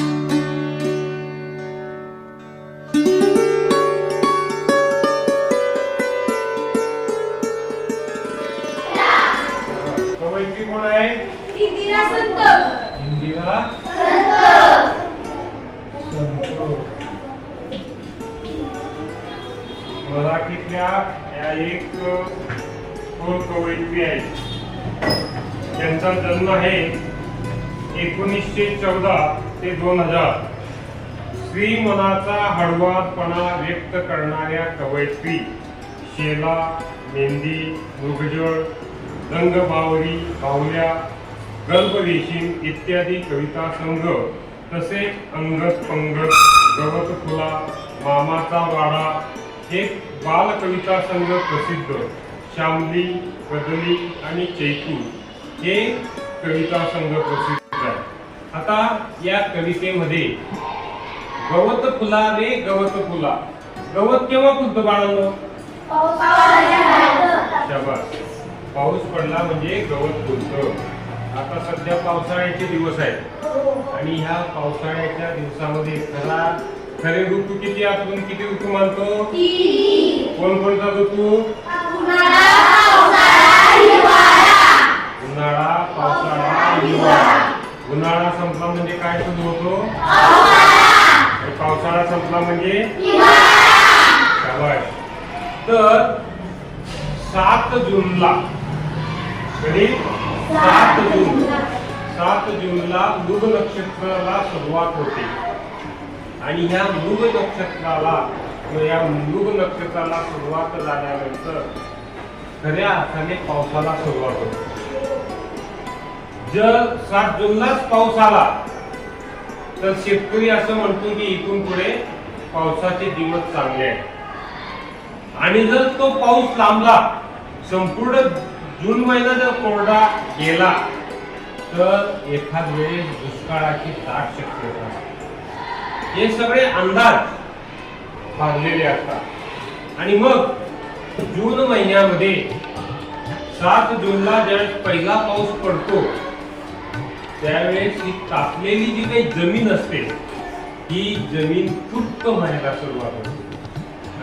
कवयित्री दोन हजार. श्री मनाचा व्यक्त करणाऱ्या कवयित्री शेला मेंदी मृगजळ रंगबावरी बावल्या गल्परेशीम इत्यादी कविता संघ तसेच अंगत पंगत गवत फुला मामाचा वाडा हे बालकविता संघ प्रसिद्ध. श्यामली कदली आणि चैतू हे कविता संघ प्रसिद्ध आहे आता या कवितेमध्ये गवत फुला रे गवत फुला. गवत केव्हा फुलतं बाळांनो? शाबास. पाऊस पडला म्हणजे गवत फुलतं. आता सध्या पावसाळ्याचे दिवस आहेत. आणि ह्या पावसाळ्याच्या दिवसामध्ये खरा खरे ऋतू किती आपण किती ऋतू मानतो? कोण कोणता ऋतू? उन्हाळा पावसाळा हिवाळा. उन्हाळा संपला म्हणजे काय सुरू होतो? पावसाळा. संपला म्हणजे? तर सात जूनला कधी सात जून. सात जूनला मृग नक्षत्राला सुरुवात होते. आणि ह्या मृग नक्षत्राला या मृग नक्षत्राला सुरुवात झाल्यानंतर खऱ्या अर्थाने पावसाला सुरुवात होते. जर सात जूनलाच पाऊस आला तर शेतकरी असं म्हणतो की इथून पुढे पावसाचे दिवस चांगले आहेत. आणि जर तो पाऊस लांबला संपूर्ण जून महिना जर कोरडा गेला तर एखाद वेळेस दुष्काळाची दाट शक्यता. हे सगळे अंदाज बांधलेले असतात. आणि मग जून महिन्यामध्ये सात जूनला ज्यावेळेस पहिला पाऊस पडतो त्यावेळेस ही तापलेली जी काही जमीन असते ही जमीन तृप्त व्हायला सुरुवात होते.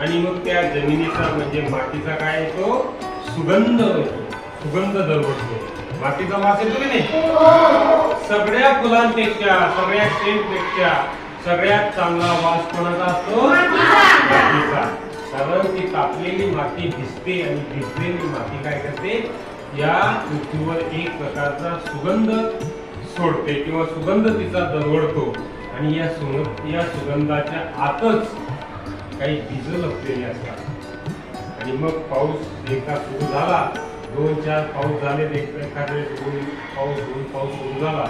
आणि मग त्या जमिनीचा म्हणजे मातीचा काय येतो? सुगंध येतो. सुगंध दरवडतो मातीचा वास येतो की नाही? सगळ्या फुलांपेक्षा सगळ्या पेक्षा सगळ्यात चांगला वास कोणाचा असतो? मातीचा. कारण ती तापलेली माती भिजते आणि भिजलेली माती काय करते? या पृथ्वीवर एक प्रकारचा सुगंध सोडते किंवा सुगंध तिचा दरवळतो आणि या सुगंध या सुगंधाच्या आतच काही बीज लपलेली असतात. आणि मग पाऊस एकदा सुरू झाला दोन चार पाऊस झाले एक एखाद्या दोन पाऊस दोन पाऊस सुरू झाला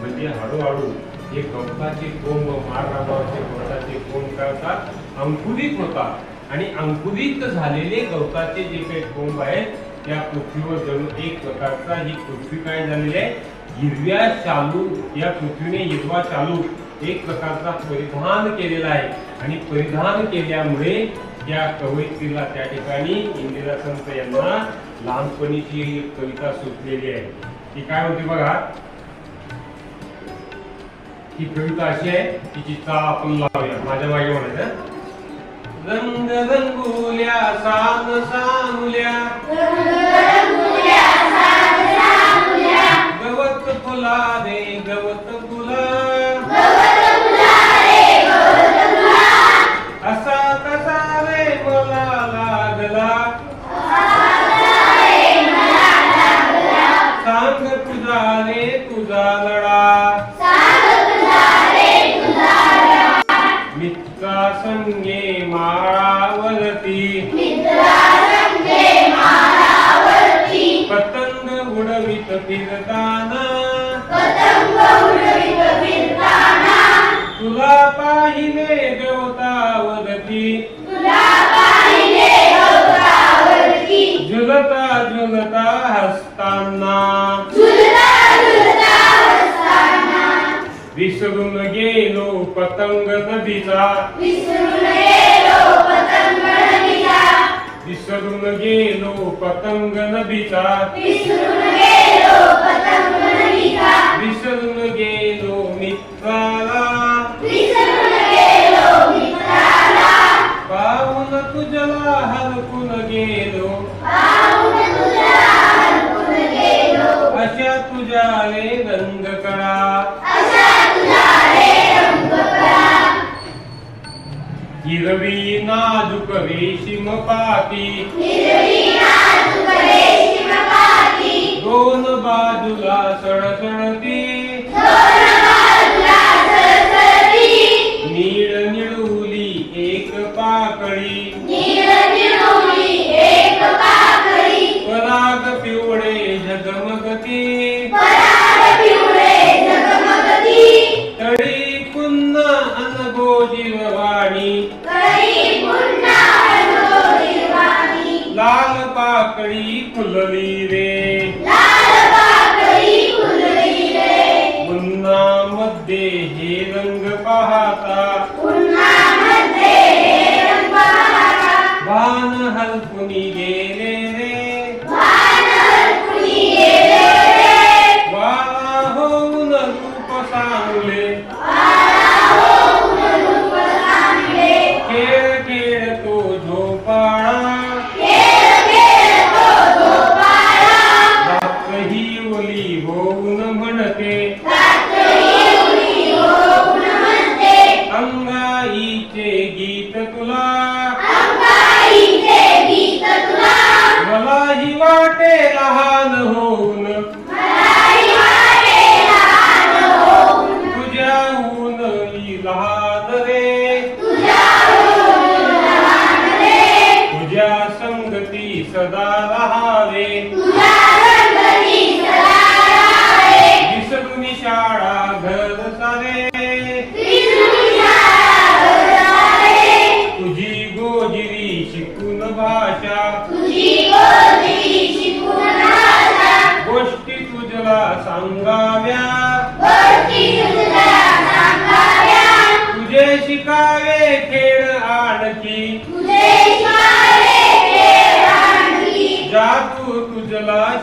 म्हणजे हळूहळू हे गवताचे कोंब माड गवताचे कोंब काय होतात? अंकुरित होतात. आणि अंकुरित झालेले गवताचे जे काही कोंब आहेत त्या पृथ्वीवर जणू एक प्रकारचा ही पृथ्वी काय झालेली आहे? हिरव्या शालू या पृथ्वीने हिरवा शालू एक प्रकारचा परिधान केलेला आहे. आणि परिधान केल्यामुळे या कवयित्रीला त्या ठिकाणी इंदिरा संत यांना लहानपणीची कविता सुचलेली आहे. ती काय होती बघा? ही कविता अशी आहे तिची चा आपण लावूया. माझ्या मागे म्हणायचं रंग रंगुल्या सान सानुल्या. गवत फुला रे गवत फुला झुलता हसताना. विसरून गेलो पतंग नदीचा. विसरून गेलो पतंग नदीचा. विसरून गेलो मित्राला. पाहून तुझला हरकून गेलो. हिरवी नाजूक रेशीम पाती दोन बाजूला सळसळती नीळ निळुली एक पाकळी.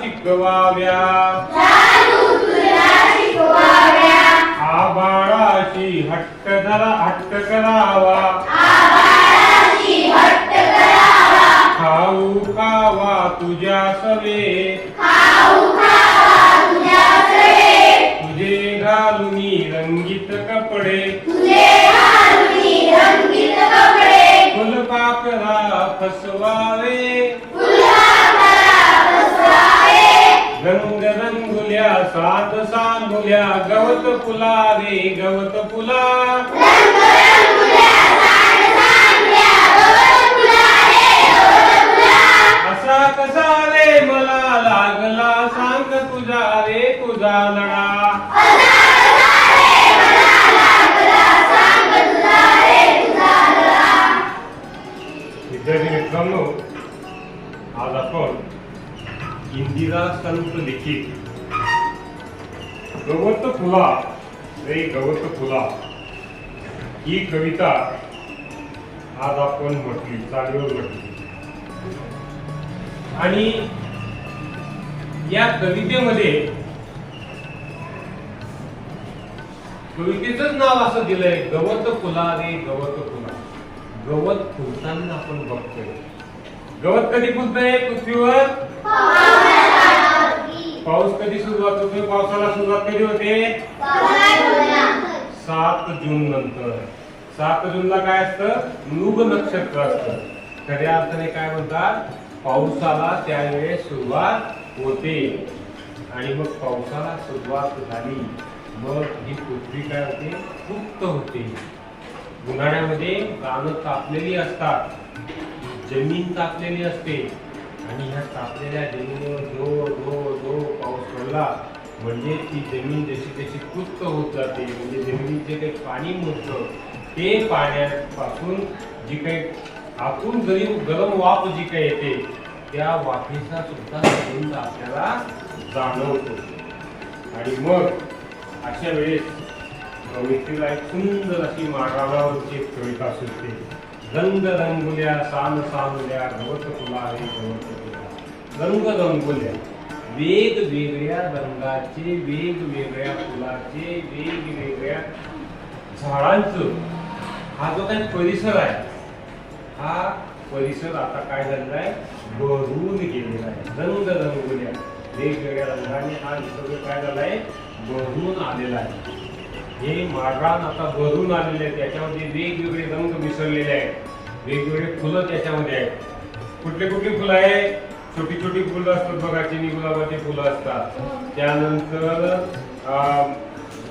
शिकवाव्या. आबाळाशी हट्ट धरा हट्ट करावा. खाऊ खावा तुझ्या सवे. तुझे घालून रंगीत कपडे. फुलपाखरा फसवावे. मुल्या गवत फुलावे गवत फुला. असा कसा रे मला लागला सांग तुझा रे तुझा लढा. विद्यार्थी मित्रांनो आज आपण इंदिरा संत लिखित गवत फुला रे गवत फुला ही कविता आज आपण म्हटली चालीवर म्हटली. आणि या कवितेमध्ये कवितेच नाव असं दिलंय गवत फुला रे गवत फुला गवत फुलताना आपण बघतोय. गवत कधी फुलतंय? पृथ्वीवर? पाऊस कधी सुरुवात होते? पावसाला सुरुवात कधी होते? सात जून नंतर. सात जूनला काय असतं? मृग नक्षत्र असतं. खऱ्या अर्थाने काय म्हणतात? पावसाला त्यावेळेस सुरुवात होते. आणि मग पावसाला सुरुवात झाली. मग ही पृथ्वी काय होते? तृप्त होते. उन्हाळ्यामध्ये रानं तापलेली असतात. जमीन तापलेली असते. आणि ह्या तापलेल्या जमिनीवर जो जो जो पाऊस पडला म्हणजे ती जमीन जशी जशी तृप्त होत जाते म्हणजे जमिनीत जे काही पाणी मुरतं ते पाण्यापासून जी काही आतून गरीब गरम वाफ जी काही येते त्या वाफेचा सुद्धा सुगंध आपल्याला जाणवतो. आणि मग अशा वेळेस मित्रीला एक सुंदर अशी मागावरची एक कविता सुटते रंग रंगुल्या सान सानुल्या गवत फुला गवत रंग रंगुल्या वेगवेगळ्या रंगाचे वेगवेगळ्या फुलाचे वेगवेगळ्या झाडांचं. हा जो काही परिसर आहे हा परिसर आता काय झालेला आहे? भरून गेलेला आहे. रंग रंगुल्या वेगवेगळ्या रंगाने हा निसर्ग काय झालाय भरून आलेला आहे. हे माळरान आता भरून आलेले आहे त्याच्यामध्ये वेगवेगळे रंग मिसळलेले आहेत. वेगवेगळे फुलं त्याच्यामध्ये आहेत. कुठले कुठले फुलं आहे छोटी छोटी फुलं असतात बघा चिनी गुलाबाची फुलं असतात. त्यानंतर अं,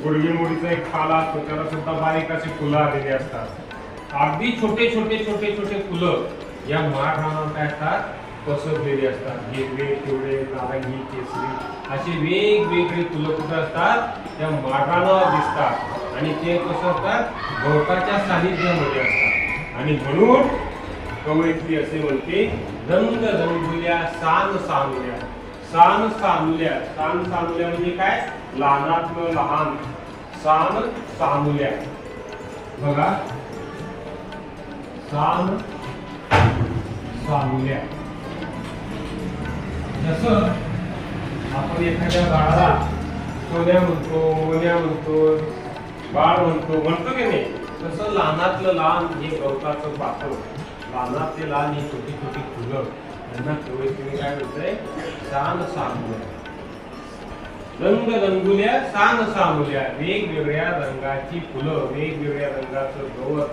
गुडगी मोडीचा एक फाला असतो त्याला सुद्धा बारीक अशी फुलं आलेली असतात. अगदी छोटे छोटे छोटे छोटे फुलं या माळरानात काय असतात पसरलेली असतात. हिरवे पिवळे नारंगी केसरी असे वेगवेगळे फुलं कुठं असतात त्या माळरानावर दिसतात. आणि ते कसं असतात गवताच्या सानिध्यामध्ये असतात. आणि म्हणून कवयित्री असे म्हणते रंग रंगुल्या सान सांगल्या सान सांगल्या सान सांगल्या म्हणजे काय? लहानातलं लहान. सान सांगल्या बघा. सान सांगल्या जसं आपण एखाद्या बाळाला सोन्या म्हणतो मोन्या म्हणतो बाळ म्हणतो म्हणतो की नाही तसं लहानातलं लहान हे गवताचं पात्र लहानातले लहान ही छोटी छोटी फुलं. यांना कवयित्रीने काय म्हणतंय? सान सांगूया रंग रंगुल्या सान सांगूया वेगवेगळ्या रंगाची फुलं वेगवेगळ्या रंगाचं गवत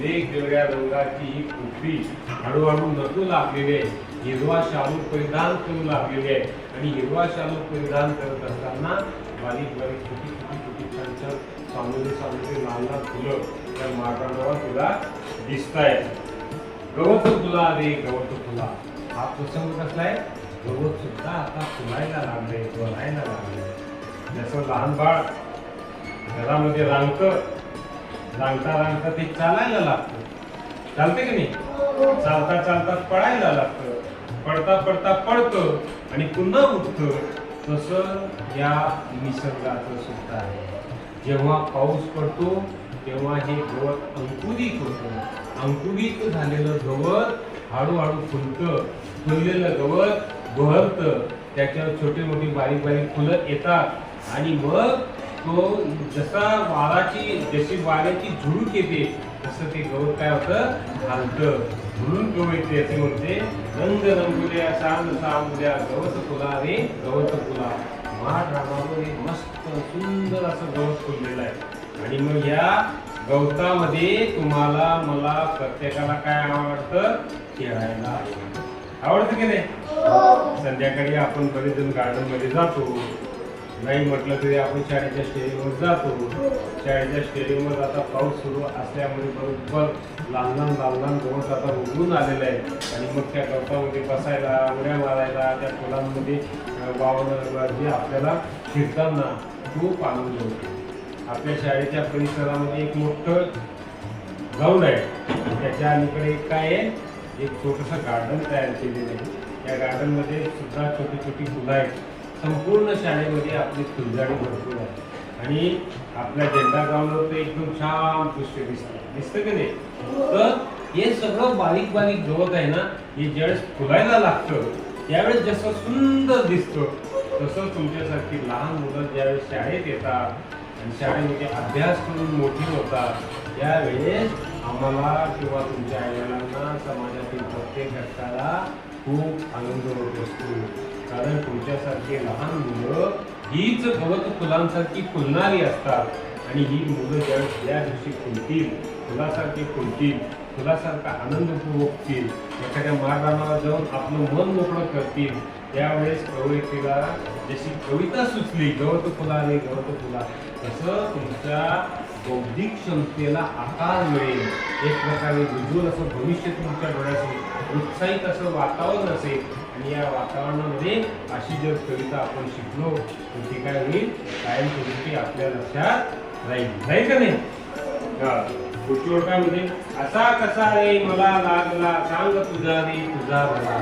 वेगवेगळ्या रंगाची ही पृथ्वी हळूहळू नटू लागलेली आहे. हिरवा शालू परिधान करू लागलेली आहे. आणि हिरवा शालू परिधान करत असताना बारीक बारीक छोटी छोटी छोटी छान सामोरे सामोरे सामुने लाल लाल फुलं त्या मार्गावर तुला दिसत आहेत गवत तुला रे गवत तुला हा प्रसंग कसला आहे? गवत सुद्धा आता फुलायला लागले वळायला लागले जसं लहान बाळ घरामध्ये रांगत. रांगता रांगता ते चालायला लागतं. चालते की नाही? चालता चालता पळायला लागतं. पडता पडता पडतं आणि पुन्हा उठतं. तसं या निसर्गाचं सुद्धा आहे. जेव्हा पाऊस पडतो तेव्हा हे गवत अंकुरित होतं. अंकुरित झालेलं गवत हळूहळू फुलतं फुललेलं गवत बहरतं. त्याच्यावर छोटी मोठी बारीक बारीक फुलं येतात. आणि मग तो जसा वाराची जशी वाऱ्याची झुळूक येते तसं ते गवत काय होतं? घालतं म्हणून गवत असे म्हणते रंग रंगुल्या सांग सांगुल्या गवत फुला रे गवत फुला. माठ एक मस्त सुंदर असं गवत फुललेलं आहे. आणि मग या गवतामध्ये तुम्हाला मला प्रत्येकाला काय आवडतं? खेळायला. आवडतं की नाही? संध्याकाळी आपण बरेच जण गार्डनमध्ये जातो. नाही म्हटलं तरी आपण शाळेच्या स्टेडियमवर जातो. शाळेच्या स्टेडियमवर आता पाऊस सुरू असल्यामुळे बरोबर लहान लहान लहान लहान गवत आता उगवून आलेलं आहे. आणि मग त्या गवतामध्ये बसायला उड्या मारायला त्या फुलांमध्ये अं, वावरणं जे आपल्याला फिरताना खूप आनंद होतो. आपल्या शाळेच्या परिसरामध्ये एक मोठं ग्राउंड आहे. त्याच्या अलीकडे काय आहे? एक छोटंसं गार्डन तयार केलेलं आहे. त्या गार्डनमध्ये सुद्धा छोटी छोटी फुलं आहेत. संपूर्ण शाळेमध्ये आपली फुलझाडी भरपूर आहे आणि आपल्या झेंडा ग्राउंडवर ते एकदम छान दृश्य दिसतं. दिसतं की नाही? तर हे सगळं बारीक बारीक गवत आहे ना हे ज्यावेळेस फुलायला लागतं. त्यावेळेस जसं सुंदर दिसतं तसं तुमच्यासारखी लहान मुलं ज्यावेळेस शाळेत येतात आणि शाळेमध्ये अभ्यास करून मोठी होतात. त्यावेळेस आम्हाला किंवा तुमच्या आईवडिलांना समाजातील प्रत्येक घटकाला खूप आनंद होत असतो. कारण तुमच्यासारखे लहान मुलं हीच गवत फुलांसारखी फुलणारी असतात. आणि ही मुलं ज्या ज्या दिवशी फुलतील फुलासारखी फुलतील फुलासारखा आनंद होतील एखाद्या मार्गाला जाऊन आपलं मन मोकळं करतील त्यावेळेस कवयित्रीला जशी कविता सुचली गवत फुलाने गवत फुला तसं तुमच्या बौद्धिक क्षमतेला आकार मिळेल. एक प्रकारे उज्ज्वल असं भविष्य तुमच्या डोळ्यासमोर उत्साहित असं वातावरण असेल. आणि या वातावरणामध्ये अशी जर कविता आपण शिकलो तर ती काय होईल? कायम स्वरूपी आपल्या लक्षात राहील. राहील का नाही? पुढची काय म्हणजे असा कसा रे मला लागला सांग तुझा रे तुझा भला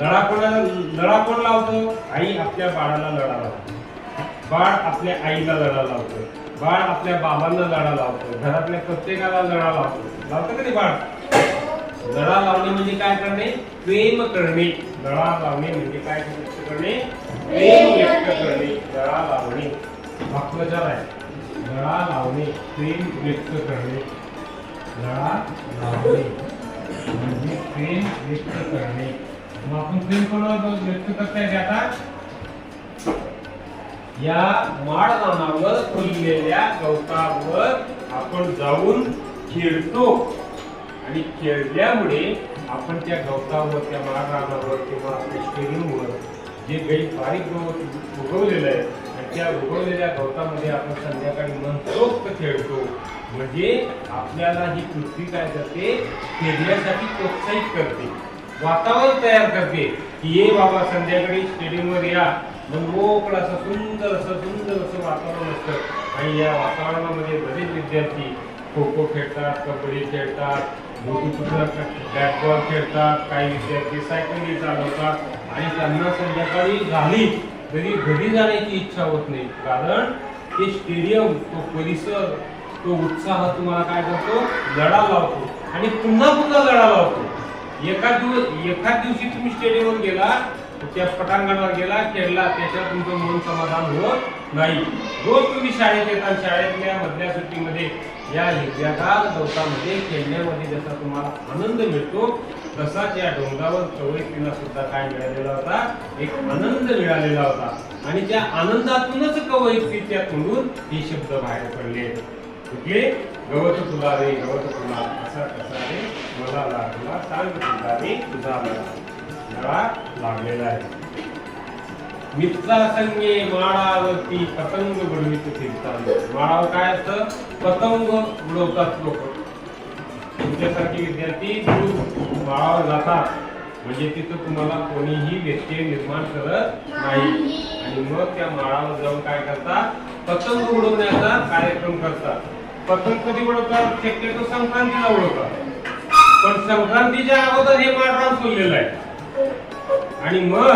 लढा कोणाला लढा कोण लावतो आई आपल्या बाळाला लढा लावतो. बाळ आपल्या आईला लढा लावतो. बाळ आपल्या बाबांना लढा लावतो. घरातल्या प्रत्येकाला लढा लावतो. लावतो का बाळ? लढा लावणे म्हणजे काय करणे? प्रेम करणे. लढा लावणे म्हणजे काय व्यक्त करणे? प्रेम व्यक्त करणे. लढा लावणे. वाक्प्रचार आहे लढा लावणे. प्रेम व्यक्त करणे. लढा लावणे. म्हणजे प्रेम व्यक्त करणे. मग आपण प्रेम करून व्यक्त करता येते आता. या माळरानावर फुललेल्या गवतावर आपण जाऊन खेळतो. आणि खेळल्यामुळे आपण त्या गवतावर त्या माळरानावर किंवा आपल्या स्टेडियमवर जे काही बारीक गवत उगवलेलं आहे आणि त्या उगवलेल्या गवतामध्ये आपण संध्याकाळी मनसोक्त खेळतो. म्हणजे आपल्याला ही पृथ्वी काय करते? खेळण्यासाठी प्रोत्साहित करते. वातावरण तयार करते की ये बाबा संध्याकाळी स्टेडियमवर या. मग मोकळ असं सुंदर असं सुंदर असं वातावरण असतं. आणि या वातावरणामध्ये बरेच विद्यार्थी खो खो खेळतात कबड्डी खेळतात बॅटबॉल खेळतात. काही विद्यार्थी सायकली चालवतात. आणि त्यांना संध्याकाळी झाली तरी घरी जाण्याची इच्छा होत नाही. कारण ते स्टेडियम तो परिसर तो उत्साह तुम्हाला काय करतो? लढा लावतो. आणि पुन्हा पुन्हा लढा लावतो. एका दिवस एखाद दिवशी तुम्ही स्टेडियमवर गेला त्या पटांगणावर गेला खेळला त्याच्यात तुमचं मन समाधान होत नाही. रोज तुम्ही शाळेत येता शाळेतल्या मधल्या सुट्टीमध्ये या हिरव्यागार गवतामध्ये खेळण्यामध्ये जसा तुम्हाला आनंद मिळतो तसाच या डोंगरावर कवयित्रीला सुद्धा काय मिळालेला होता? एक आनंद मिळालेला होता. आणि त्या आनंदातूनच कवयित्रीच्या तोंडून हे शब्द बाहेर पडले. कुठले? गवत तुला रे गवत तुला असा कसा रे मला लागला सांग तुला रे तुझा मला. लागलेला आहे. मित्रा संगे माळावरती पतंग बुडवित फिरतात. माळावर काय असतं? पतंग उडवतात लोक. तुमच्यासारखे विद्यार्थी माळावर जातात. म्हणजे तिथं तुम्हाला कोणीही व्यत्यय निर्माण करत नाही. आणि मग त्या माळावर जाऊन काय करतात? पतंग उडवण्याचा कार्यक्रम करतात. पतंग कधी ओळखतात? शक्यतो संक्रांतीला ओळखतात. पण संक्रांतीच्या अगोदर हे माळरान सोडलेलं आहे. आणि मग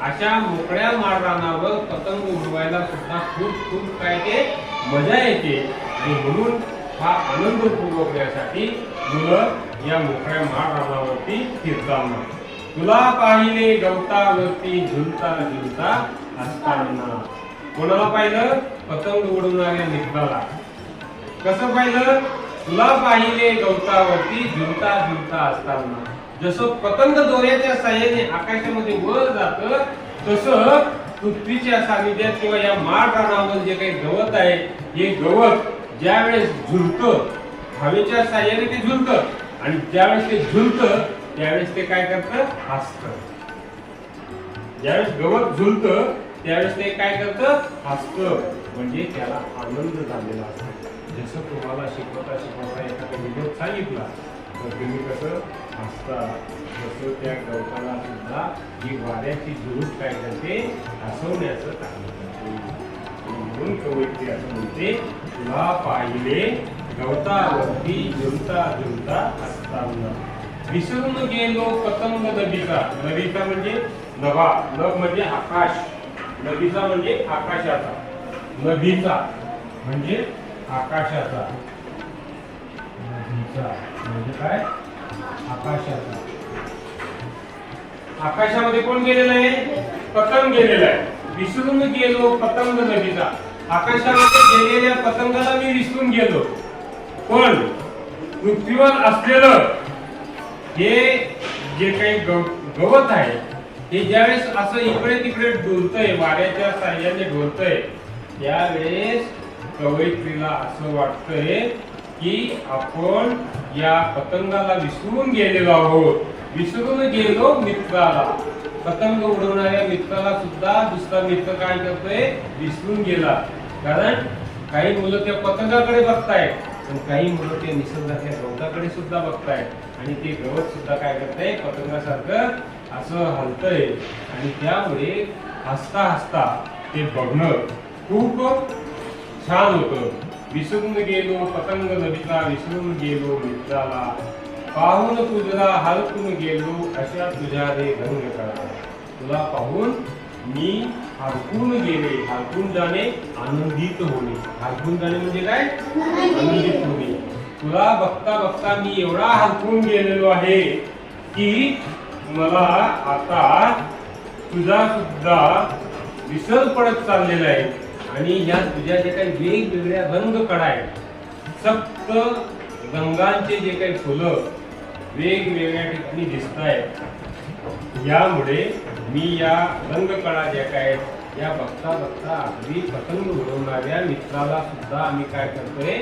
अशा मोकळ्या माळरानावर पतंग उडवायला सुद्धा खूप खूप काय ते मजा येते. आणि म्हणून हा आनंद उपभोगण्यासाठी मुलं या मोकळ्या माळरानावरती फिरताना तुला पाहिले गवता वरती झुलता झुलता असताना. कोणाला पाहिलं? पतंग उडवणाऱ्या निघाला कसं पाहिलं? तुला पाहिले गवतावरती झुलता झुलता असताना. जसं पतंग दोऱ्याच्या साह्याने आकाशामध्ये वर जात तसं पृथ्वीच्या सानिध्यात किंवा या माळ रानावर जे काही गवत आहे हे गवत ज्या वेळेस झुलत हवेच्या साह्याने ते झुलत आणि ज्यावेळेस ते झुलत त्यावेळेस ते काय करत? हसत. ज्यावेळेस गवत झुलत त्यावेळेस ते काय करत? हसत. म्हणजे त्याला आनंद झालेला असतो. जसं तुम्हाला शिकवता शिकवता एखादा व्हिडिओ सांगितला तर तुम्ही कसं हसता तसं त्या गवताला सुद्धा ही वाऱ्याची झुरूप काय करते हसवण्याचं काम करते. म्हणून कवयित्री असं म्हणते तुला पाहिले गवतावरती झुलता झुलता असताना विसरून गेलो पतंग नदीचा. नदीचा म्हणजे नभा नभ म्हणजे आकाश. नदीचा म्हणजे आकाशाचा. नदीचा म्हणजे आकाशाचा. म्हणजे काय? आकाशाचा. आकाशामध्ये कोण गेलेलं आहे? पतंग गेलेला आहे. विसरून गेलो पतंग नदीचा. आकाशामध्ये गेलेल्या पतंगाला मी विसरून गेलो. पण पृथ्वीवर असलेलं हे जे काही गवत आहे हे ज्यावेळेस असं इकडे तिकडे डोलतंय वाऱ्याच्या साह्याने डोलतंय त्यावेळेस कवयित्रीला असं वाटतंय की आपण या पतंगाला विसरून गेलेलो आहोत. विसरून गेलो मित्राला. पतंग उडवणाऱ्या मित्राला सुद्धा दुसरा मित्र काय करतोय? विसरून गेला. कारण काही मुलं त्या पतंगाकडे बघतायत पण काही मुलं ते निसर्गाच्या गवताकडे सुद्धा बघतायत. आणि ते गवत सुद्धा काय करतंय? पतंगासारखं असं हलतंय. आणि त्यामुळे हसता हसता ते बघणं खूप छान होतं विसरून गेलो पतंग नदीचा विसरून गेलो मित्राला। पाहून तुझा हलकून गेलो अशा तुझ्या रे रंग तुला पाहून मी हरकून गेले हरकून जाणे आनंदित होणे। हरकून जाणे म्हणजे काय? आनंदित होणे। तुला बघता बघता मी एवढा हरकून गेलेलो आहे की मला आता तुझा सुद्धा विसर पडत चाललेला आहे. आणि या तुझ्या जे काही वेगवेगळ्या रंग कडा आहेत सप्त रंगांचे जे काही फुलं वेगवेगळ्या ठिकाणी दिसत आहेत यामुळे मी या रंगकळा ज्या काय आहेत या बघता बघता अगदी पतंग उडवणाऱ्या मित्राला सुद्धा आम्ही काय करतोय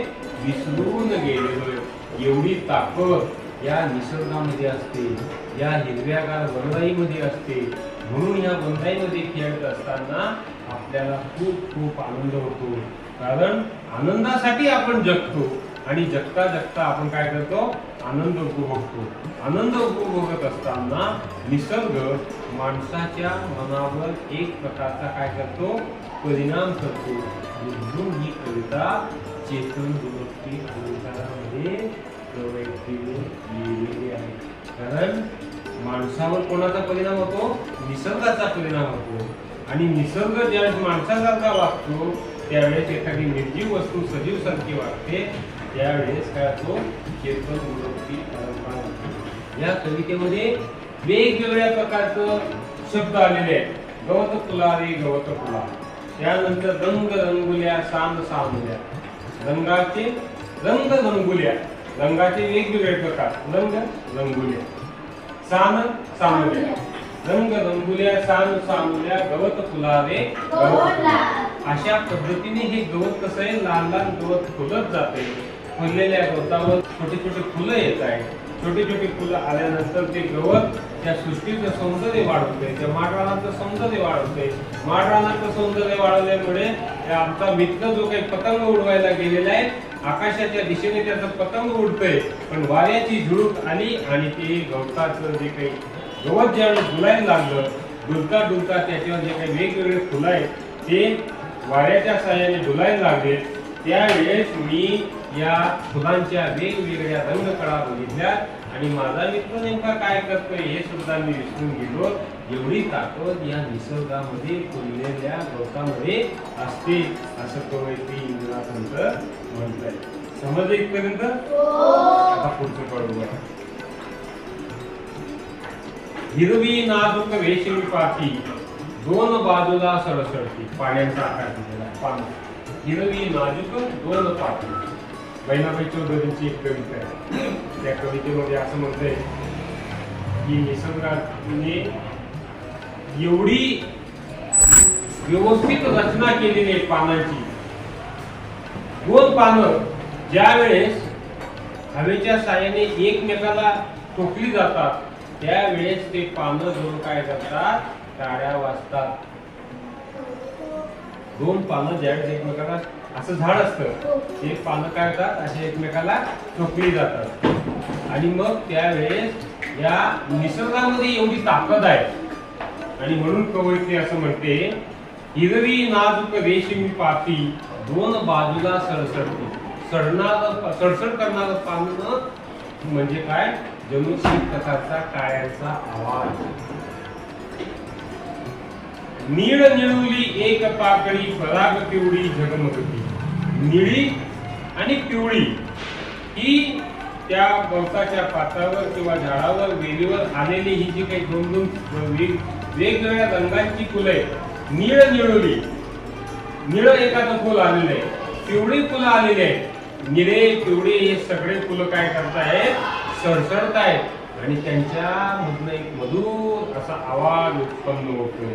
विसरून गेलेलोय. एवढी ताकद या निसर्गामध्ये असते. या हिरव्यागार वनराईमध्ये असते. म्हणून या वनराईमध्ये खेळत असताना आपल्याला खूप खूप आनंद होतो. कारण आनंदासाठी आपण जगतो. आणि जगता जगता आपण काय करतो? आनंद उपभोगतो. आनंद उपभोगत असताना निसर्ग माणसाच्या मनावर एक प्रकारचा काय करतो? परिणाम करतो. म्हणून ही कविता चेतन दुरुस्ती अलंकारामध्ये लिहिलेली आहे. कारण माणसावर कोणाचा परिणाम होतो? निसर्गाचा परिणाम होतो. आणि निसर्ग ज्यावेळेस माणसासारखा वागतो त्यावेळेस एखादी निर्जीव वस्तू सजीव सारखी वागते त्यावेळेस काय होतो? चेतन या कवितेमध्ये वेगवेगळ्या प्रकारचं शब्द आलेले आहेत. गवत फुला रे गवत फुला. त्यानंतर रंग रंगुल्या सांद सांगुल्या. रंगाचे रंग रंगुल्या. रंगाचे वेगवेगळे प्रकार. रंग रंगुल्या. सान सामुल्या. रंग रंगुल्या सान सामुल्या गवत फुलावे गवत फुला. अशा पद्धतीने हे गवत कसं आहे? लहान लहान गवत फुलत जाते. फुललेल्या गवतावर छोटे छोटे फुलं येत आहेत. छोटी छोटी फुलं आल्यानंतर ते गवत त्या सृष्टीचं सौंदर्य वाढवते त्या माडरानाचं सौंदर्य वाढवते. माडरानाचं सौंदर्य वाढवल्यामुळे आमचा मित्र जो काही पतंग उडवायला गेलेला आहे आकाशाच्या दिशेने त्याचं पतंग उडतंय. पण वाऱ्याची झुळूक आली आणि ते गवताचं जे काही गवत ज्यावेळेस झुलायला लागलं डुलता डुलता त्याच्यावर जे काही वेगवेगळे फुलं आहेत ते वाऱ्याच्या साह्याने डुलायला लागले. त्यावेळेस मी या फुलांच्या वेगवेगळ्या रंगकळा बघितल्या. आणि माझा मित्र नेमका काय करतोय हे सुद्धा मी विसरून गेलो. एवढी ताकद या निसर्गामध्ये फुललेल्या गवतामध्ये असते असं कवयित्री इंदिरासंत म्हणताय. समजलं इथपर्यंत? आता पुढचं बघा. हिरवी नाजूक रेशीम पाती दोन बाजूला सळसळती पाण्याचा आकार दिलेला पानं. हिरवी नाजूक दोन पाती बहिणाबाई चौधरींची एक कविता आहे. त्या कवितेमध्ये असं म्हणतंय की निसर्गाने एवढी व्यवस्थित रचना केलेली आहे पानांची. दोन पानं ज्या वेळेस हवेच्या साह्याने एकमेकाला टोकली जातात त्यावेळेस ते पानं दोन काय करतात? टाळ्या वाजतात. दोन पानं ज्यावेळेस एकमेकाला असं झाड असतं. ते पानं काय करतात असे एकमेकाला टोकली जातात. आणि मग त्यावेळेस या निसर्गामध्ये एवढी ताकद आहे. आणि म्हणून कवयित्री असं म्हणते हिरवी नाजूक रेशीमी पाती दोन बाजूला सळसळते सडणार सडसड करणारं पानं म्हणजे काय? जणू प्रकारचा टाळ्यांचा आवाज. नीळ निळुली एक पाकळी पराग पिवळी झगमगती निळी आणि पिवळी ही त्या गवताच्या पातावर किंवा झाडावर वेलीवर आलेली ही जी काही दोन दोन वेगवेगळ्या रंगांची फुलं आहेत निळ निळोली निळ एखादं फुल आलेलं आहे पिवळी फुलं आलेली आहेत. निळे पिवळे हे सगळे फुलं काय करतायत? सडसडतायत आणि त्यांच्या मधनं एक मधुर असा आवाज उत्पन्न होतोय.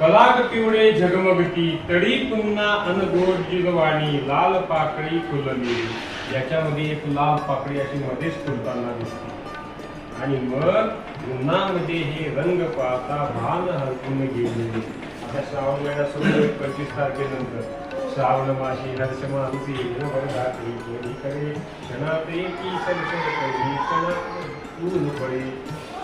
पलाग पिवळे झगमगती तडी पुन्हा अनगोड जीववाणी लाल पाकळी फुलली याच्यामध्ये एक लाल पाकळी अशी मध्येच फुलताना दिसते. आणि मग उन्हामध्ये हे रंग पाहता भान हरकून गेलेले. आता श्रावण महिना सुरू पंचवीस तारखेनंतर. श्रावण माशी नरसमासी घातली कोणीकडे की सरसर पहिली क्षणात ऊन पडे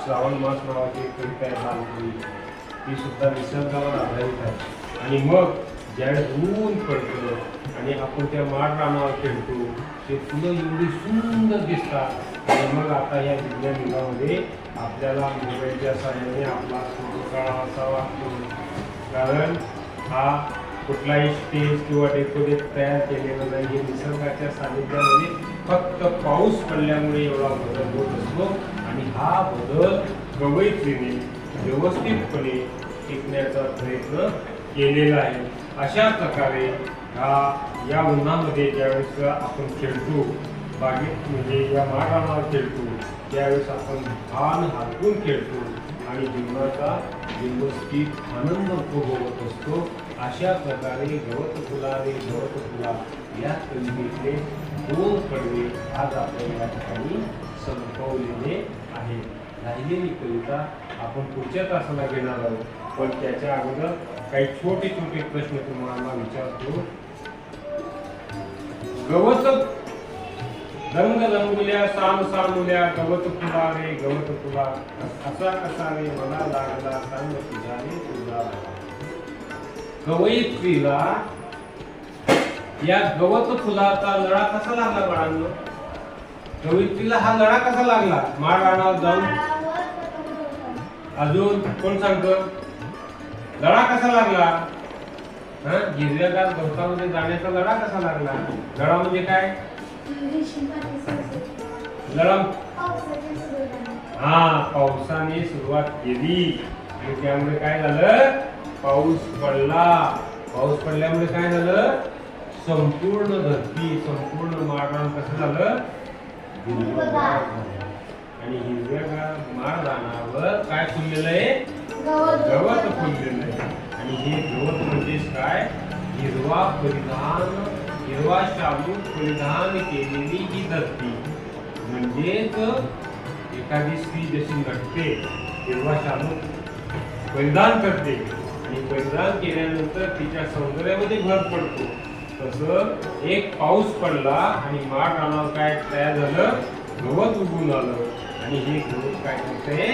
श्रावण मास नावाचे कविता आहे लहानपणी ती सुद्धा निसर्गावर आधारित आहे. आणि मग ज्यावेळेस ऊन पडतं आणि आपण त्या माड रानावर खेळतो ते फुलं एवढी सुंदर दिसतात. आणि मग आता या विज्ञान युगामध्ये आपल्याला मोबाईलच्या सहाय्याने आपला फोटो काढावासा वाटतो. कारण हा कुठलाही स्टेज किंवा डेकोरेट तयार केलेला नाही. हे निसर्गाच्या सानिध्यामध्ये फक्त पाऊस पडल्यामुळे एवढा बदल होत असतो. आणि हा बदल कवयित्रीने व्यवस्थितपणे टिकण्याचा प्रयत्न केलेला आहे. अशा प्रकारे हा या उन्हामध्ये ज्यावेळेस आपण खेळतो बागेत म्हणजे या माळरानावर खेळतो त्यावेळेस आपण भान हातून खेळतो आणि जीवनाचा व्यवस्थित आनंद उपभोगत असतो. अशा प्रकारे गवत फुलावे गवत फुला या कवितेतले दोन कडवे आज आपण या ठिकाणी संपवलेले आहे राहिलेली कविता आपण पुढच्या तासाला घेणार आहोत. पण त्याच्या अगोदर काही छोटे छोटे प्रश्न तुम्हाला विचारतो. गवत रंग रंगुल्या साम सामुल्या गवत फुलावे गवत फुला. असा कसावे मला लागला सांग तुझ्याने तुझा गवयित्रीला या गवत फुलाचा लळा कसा लागला बाळांनो? गवयित्रीला हा लळा कसा लागला? माळ रानावर जाऊन अजून कोण सांगत? लढा कसा लागला? हा? हिरव्यागार गवतामध्ये जाण्याचा लढा कसा लागला? लढा म्हणजे काय? लढा? हा पावसाने सुरुवात केली. आणि त्यामुळे काय झालं? पाऊस पडला. पाऊस पडल्यामुळे काय झालं? संपूर्ण धरती संपूर्ण मारण कसं झालं. आणि हिरव्यागार माळरानावर काय फुललेलं आहे? गवत फुललेलं आहे. आणि हे गवत म्हणजेच काय? हिरवा परिधान हिरवा शालू परिधान केलेली ही धरती. म्हणजेच एखादी स्त्री जशी नटते हिरवा शालू परिधान करते. आणि परिधान केल्यानंतर तिच्या सौंदर्यामध्ये भर पडतो. तसं एक पाऊस पडला आणि माठ रानावर काय तयार झालं? गवत उगून आलं. आणि हे गवत काय करते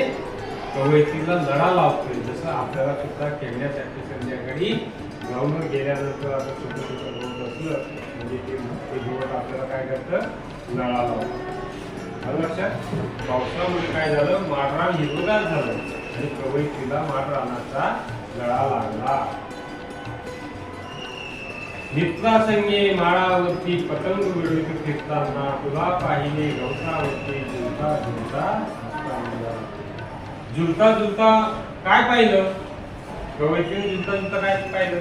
कवयतीला लढा लावते जसं आपल्याला सुद्धा खेळण्यासाठी संध्याकाळी ग्राउंडवर गेल्यानंतर आता छोटं छोटं गवत असलं म्हणजे ते ते गवत आपल्याला काय करतं? लढा लावतं. आलं लक्षात? पावसामुळे काय झालं? माळरान हिरवगार झालं. आणि कवयतीला माडरानाचा लळा लागला. मित्रासंगे माळावरती पतंग उडवीत फिरताना तुला पाहिले गवतावरती झुलता झुलता झुलता झुलता काय पाहिलं? कवयतीने झुलता झुलता काय पाहिलं?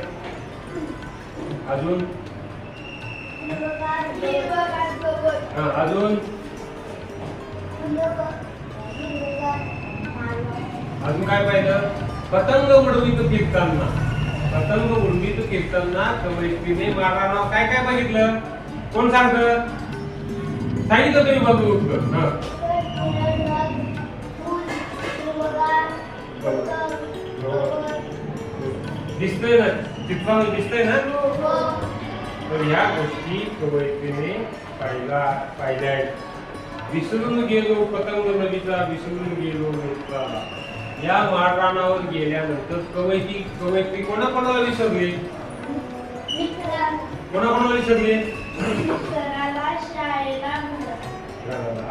अजून? अजून? अजून काय पाहिलं? पतंग उडवित फिरताना. पतंग उडवीत फिरताना कवयित्रीने मारा नाव काय काय बघितलं? कोण सांगत? सांगितलं तुम्ही बघू उत्तर. हा. दिसतंय ना? चित्रामध्ये दिसतंय ना? तर ह्या गोष्टी कवयित्रीने पाहिला पाहिल्या आहेत. विसरून गेलो पतंग नदीचा विसरून गेलो मित्राला या माळरानावर गेल्यानंतर कवयित्री कवयित्री कोणा कोणाला विसरले? कोणा कोणाला विसरले?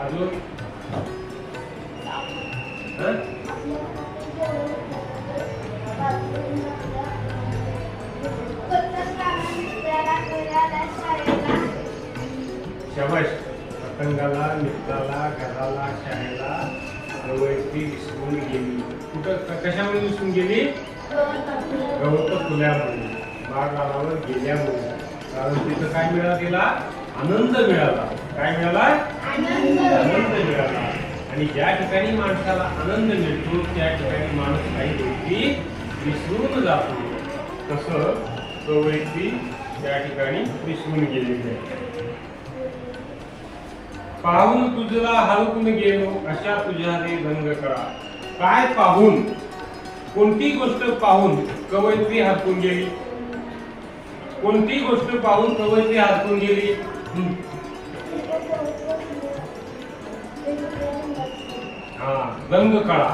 अजून? शबाश. पतंगाला मित्राला घराला शाळेला कवयित्री विसरून गेली. कुठं कशामुळे दिसून गेली? गवत फुल्यामुळे बागरानावर गेल्यामुळे. कारण तिथं काय मिळाला तिला? आनंद मिळाला. काय मिळाला आनंद मिळाला. आणि ज्या ठिकाणी माणसाला आनंद मिळतो त्या ठिकाणी माणूस काही गोष्टी विसरून जातो. तसं कवयित्री त्या ठिकाणी विसरून गेलेली आहे. पाहून तुझला हरकून गेलो अशा तुझ्या रे रंग करा. काय पाहून कोणती गोष्ट पाहून कवयत्री हरकून गेली? कोणती गोष्ट पाहून कवयत्री हरकून गेली? हा रंग कळा.